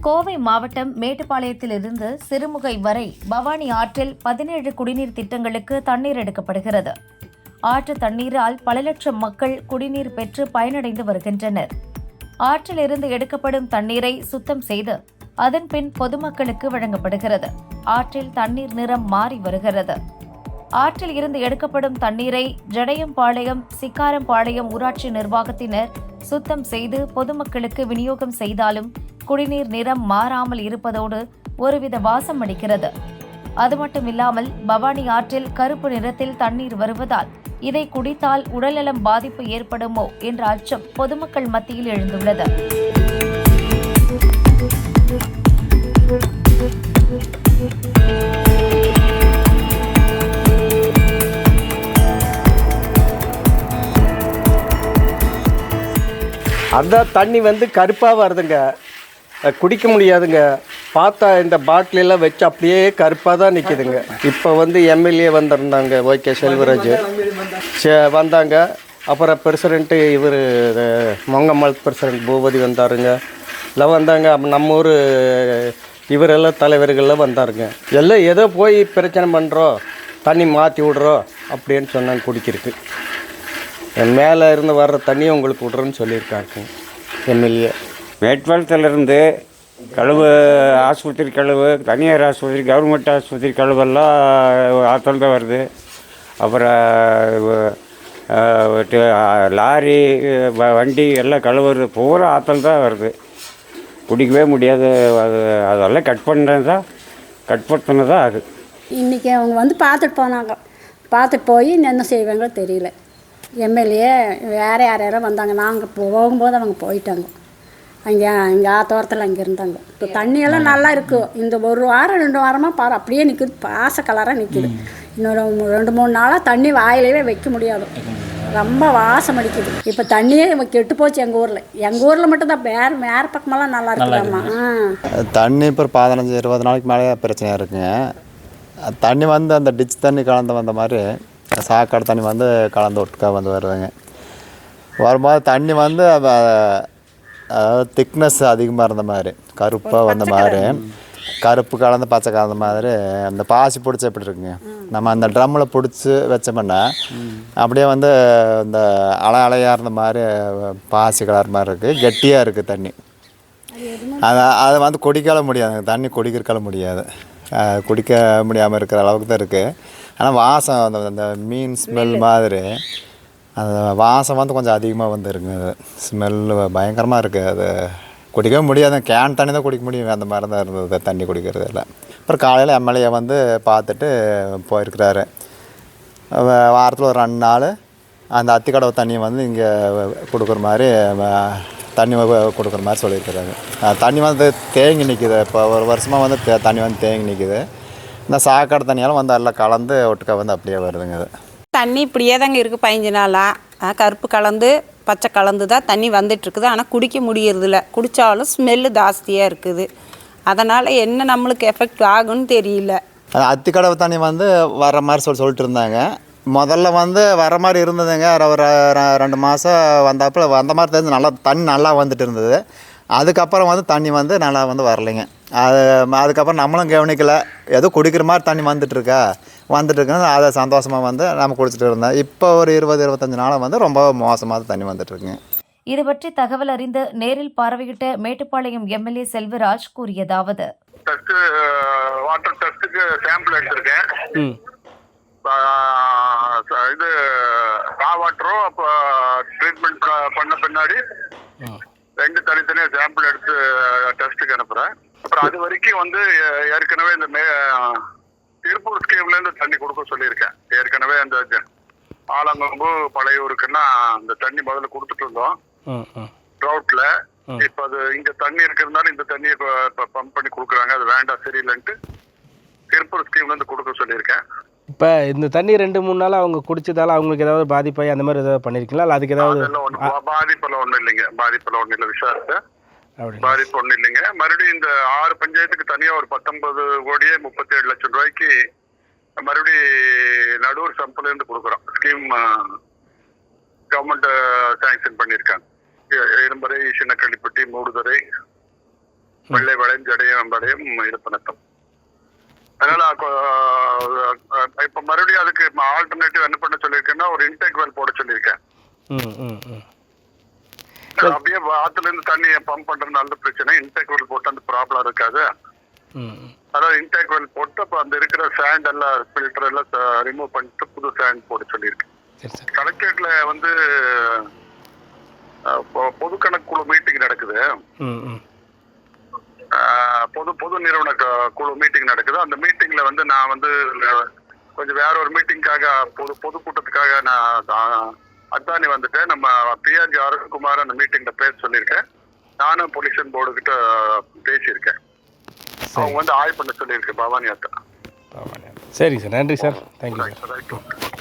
கோவை மாவட்டம் மேட்டுப்பாளையத்திலிருந்து சிறுமுகை வரை பவானி ஆற்றில் பதினேழு குடிநீர் திட்டங்களுக்கு தண்ணீர் எடுக்கப்படுகிறது. ஆற்று தண்ணீரால் பல லட்சம் மக்கள் குடிநீர் பெற்று பயனடைந்து வருகின்றனர். ஆற்றிலிருந்து எடுக்கப்படும் தண்ணீரை சுத்தம் செய்து அதன் பின் பொதுமக்களுக்கு வழங்கப்படுகிறது. ஆற்றில் தண்ணீர் நிறம் மாறி வருகிறது. ஆற்றில் இருந்து எடுக்கப்படும் தண்ணீரை ஜடையம்பாளையம் சிக்காரம்பாளையம் ஊராட்சி நிர்வாகத்தினர் சுத்தம் செய்து பொதுமக்களுக்கு விநியோகம் செய்தாலும் குடிநீர் நிறம் மாறாமல் இருப்பதோடு ஒருவித வாசம் அடிக்கிறது. அது மட்டுமில்லாமல் பவானி ஆற்றில் கருப்பு நிறத்தில் தண்ணீர் வருவதால் இதை குடித்தால் உடல்நலம் பாதிப்பு ஏற்படுமோ என்ற அச்சம் பொதுமக்கள் மத்தியில் எழுந்துள்ளது. அந்த தண்ணி வந்து கருப்பாக வருதுங்க. குடிக்க முடியாதுங்க. பார்த்தா இந்த பாட்டிலெல்லாம் வச்சு அப்படியே கருப்பாக தான் நிற்கிதுங்க இப்போ வந்து எம்எல்ஏ வந்திருந்தாங்க ஓகே செல்வராஜ். சே- வந்தாங்க. அப்புறம் பிரசிடென்ட்டு இவர் மொங்கம்மாள் பிரசிடெண்ட் பூபதி வந்தாருங்க. எல்லாம் வந்தாங்க. நம்ம ஊர் இவரெல்லாம் தலைவர்கள்லாம் வந்தாருங்க. எல்லாம் ஏதோ போய் பிரச்சனை பண்ணுறோம் தண்ணி மாற்றி விடுறோம் அப்படின்னு சொன்னாங்க குடிக்கிறதுக்கு. மேலே இருந்து வர்ற தண்ணியை உங்களுக்கு விட்றேன்னு சொல்லியிருக்காங்க எம்எல்ஏ மேட்பாளத்திலிருந்து கழுவு ஆஸ்பத்திரி கழுவு தனியார் ஆஸ்பத்திரி கவர்மெண்ட் ஆஸ்பத்திரி கழுவெல்லாம் ஆற்றல் தான் வருது. அப்புறம் லாரி வ- வண்டி எல்லாம் கழுவுறது பூரா ஆற்றல் தான் வருது. குடிக்கவே முடியாது. அது அதெல்லாம் கட் பண்ணுறது தான் கட் பண்ணதான் அது. இன்றைக்கி அவங்க வந்து பார்த்துட்டு போனாங்க. பார்த்துட்டு போய் என்ன செய்வாங்களோ தெரியல. எம்எல்ஏ வேறு யார் யாரோ வந்தாங்க. நாங்கள் போகும்போது அவங்க போயிட்டாங்க. அங்கே அங்கே ஆத்தோரத்தில் அங்கே இருந்தாங்க. இப்போ தண்ணியெல்லாம் நல்லா இருக்கும் இந்த ஒரு வாரம் ரெண்டு வாரமாக பாரு அப்படியே நிற்குது பாச கலராக நிற்குது இன்னொரு ரெண்டு மூணு நாளாக தண்ணி வாயிலவே வைக்க முடியாது. ரொம்ப வாசம் அடிக்குது. இப்போ தண்ணியே கெட்டு போச்சு எங்கள் ஊரில். எங்கள் ஊரில் மட்டும்தான் வேறு வேறு பக்கமெல்லாம் நல்லா இருக்குதாம்மா தண்ணி இப்போ ஒரு பதினஞ்சு இருபது நாளைக்கு மேலே பிரச்சனையாக இருக்குங்க. தண்ணி வந்து அந்த டிச் தண்ணி கலந்து வந்த மாதிரி சாக்கடை தண்ணி வந்து கலந்து ஒட்டுக்கா வந்து வருதுங்க. வரும்போது தண்ணி வந்து அதாவது திக்னஸ் அதிகமாக இருந்த மாதிரி. கருப்பாக வந்த மாதிரி. கருப்பு கலந்து பச்சை கலந்த மாதிரி. அந்த பாசி பிடிச்ச எப்படி இருக்குங்க? நம்ம அந்த ட்ரம்மில் பிடிச்சி வச்சோம்னா அப்படியே வந்து இந்த அலை அலையாக இருந்த மாதிரி பாசி கலர் மாதிரி இருக்குது கெட்டியாக இருக்குது தண்ணி. அதை அதை வந்து குடிக்கல முடியாது. தண்ணி குடிக்கிறக்கல முடியாது. குடிக்க முடியாமல் இருக்கிற அளவுக்கு தான் இருக்குது ஆனால் வாசம் அந்த அந்த மீன் ஸ்மெல் மாதிரி. அந்த வாசம் வந்து கொஞ்சம் அதிகமாக வந்துருங்க ஸ்மெல்லு பயங்கரமாக இருக்குது அது குடிக்கவே முடியாது. கேன் தண்ணி தான் குடிக்க முடியும். அந்த மாதிரி தான் இருந்தது. தண்ணி குடிக்கிறது எல்லாம் அப்புறம் காலையில் எம்எல்ஏ வந்து பார்த்துட்டு போயிருக்கிறாரு. வாரத்தில் ஒரு ரெண்டு நாள் அந்த அத்திக்கடவு தண்ணியை வந்து இங்கே கொடுக்குற மாதிரி தண்ணி கொடுக்குற மாதிரி சொல்லியிருக்கிறாங்க தண்ணி வந்து தேங்கி நிற்கிது இப்போ ஒரு வருஷமாக வந்து தே- தண்ணி வந்து தேங்கி நிற்கிது இந்த சாக்கடை தண்ணியெல்லாம் வந்து எல்லாம் கலந்து ஒட்டுக்கா வந்து அப்படியே வருதுங்க. அது தண்ணி இப்படியே தாங்க இருக்குது பதினஞ்சு நாளாக கருப்பு கலந்து பச்சை கலந்து தான் தண்ணி வந்துட்டுருக்குது. ஆனால் குடிக்க முடியறதில்ல. குடித்தாலும் ஸ்மெல்லு ஜாஸ்தியாக இருக்குது. அதனால் என்ன நம்மளுக்கு எஃபெக்ட் ஆகும்னு தெரியல. அது தண்ணி வந்து வர மாதிரி சொல்லி சொல்லிட்டு இருந்தாங்க. முதல்ல வந்து வர மாதிரி இருந்ததுங்க. ஒரு ரெண்டு மாதம் வந்தாப்புல வந்த மாதிரி தெரிஞ்சு நல்லா தண்ணி நல்லா வந்துட்டு இருந்தது. அதுக்கப்புறம் வந்து தண்ணி வந்து நல்லா வந்து வரலைங்க. அது அதுக்கப்புறம் நம்மளும் கவனிக்கல. ஏதோ குடிக்கிற மாதிரி தண்ணி வந்துட்டு இருக்கா? வந்துட்டு இருக்குன்னு அதை சந்தோஷமாக வந்து நம்ம குடிச்சிட்டு இருந்தோம். இப்போ ஒரு இருபது இருபத்தஞ்சி நாளாக வந்து ரொம்ப மோசமாக தண்ணி வந்துட்டு இருக்குங்க. இது பற்றி தகவல் அறிந்து நேரில் பார்வையிட்ட மேட்டுப்பாளையம் எம்எல்ஏ செல்வராஜ் கூறியதாவது. டெஸ்ட் வாட்டர் டெஸ்ட்டுக்கு சாம்பிள் எடுத்திருக்கேன். இது ரா வாட்டரும் அப்போ ட்ரீட்மெண்ட் பண்ண பின்னாடி ரெண்டு தனித்தனியாக சாம்பிள் எடுத்து டெஸ்ட்டுக்கு அனுப்புகிறேன் அப்புறம் அது வரைக்கும் வந்து ஏற்கனவே இந்த மே திருப்பூர் ஸ்கீம்லேருந்து தண்ணி கொடுக்க சொல்லியிருக்கேன். ஏற்கனவே அந்த ஆலங்கொம்பு பழையூருக்குன்னா அந்த தண்ணி முதல்ல கொடுத்துட்டு இருந்தோம். ட்ரவுட்ல இப்ப அது இங்க தண்ணி இருக்கிறதுனால இந்த தண்ணியை இப்ப பம்ப் பண்ணி கொடுக்குறாங்க. அது வேண்டாம் சரியில்லைன்ட்டு திருப்பூர் ஸ்கீம்ல இருந்து கொடுக்க சொல்லியிருக்கேன். இப்போ இந்த தண்ணி ரெண்டு மூணு நாள் அவங்க குடிச்சதால அவங்களுக்கு ஏதாவது பாதிப்பாகி அந்த மாதிரி ஏதாவது பண்ணியிருக்கீங்களா இல்லை அதுக்கு ஏதாவது பாதிப்பெல்லாம் ஒண்ணும் இல்லைங்க. பாதிப்பெல்லாம் ஒண்ணும் இல்லை விசாரிச்சேன் பாதிப்பு ஒண்ணும் இல்லைங்க. மறுபடியும் இந்த ஆறு பஞ்சாயத்துக்கு தனியா ஒரு பத்தொன்பது கோடியே முப்பத்தி ஏழு லட்சம் ரூபாய்க்கு மறுபடி நடுவர் சம்பளம் இருந்து கொடுக்குறோம். ஸ்கீம் கவர்மெண்ட் சாங்ஷன் பண்ணியிருக்காங்க. இரும்பறை சின்னக்கள்ளிப்பட்டி மூடுதுறை வெள்ளை வளையம் ஜடையும் வளையம் இருப்பனத்தம் அதனால இப்ப மறுபடியும் அதுக்கு ஆல்டர்னேட்டிவ் என்ன பண்ண சொல்லியிருக்கேன்னா ஒரு இன்டேக் வெல் போட சொல்லியிருக்கேன். அப்படியே ஆத்துல இருந்து தண்ணியை பம்ப் பண்றதுனால தான் பிரச்சனை இன்டேக் வெல் போட்டு அந்த ப்ராப்ளம் இருக்காது. அதாவது இன்டேக் வெல் போட்டு அப்ப அந்த இருக்கிற சேண்ட் எல்லாம் ஃபில்டர் எல்லாம் ரிமூவ் பண்ணிட்டு புது சேண்ட் போட சொல்லியிருக்கேன். கலெக்டரேட்ல வந்து பொது கணக்குழு மீட்டிங் நடக்குது. பொது பொது நிறுவன குழு மீட்டிங் நடக்குது. அந்த மீட்டிங்ல வந்து நான் வந்து கொஞ்சம் வேற ஒரு மீட்டிங்காக பொது பொதுக்கூட்டத்துக்காக நான் அத்தானி வந்துட்டேன். நம்ம பிஆர்ஜி அருண்குமார் அந்த மீட்டிங்ல பேச சொல்லியிருக்கேன். நானும் பொல்யூஷன் போர்டு கிட்ட பேசியிருக்கேன். அவங்க வந்து ஆய்வு பண்ண சொல்லியிருக்கேன் பவானி அத்தா. சரிங்க சார் நன்றி சார். Thank you sir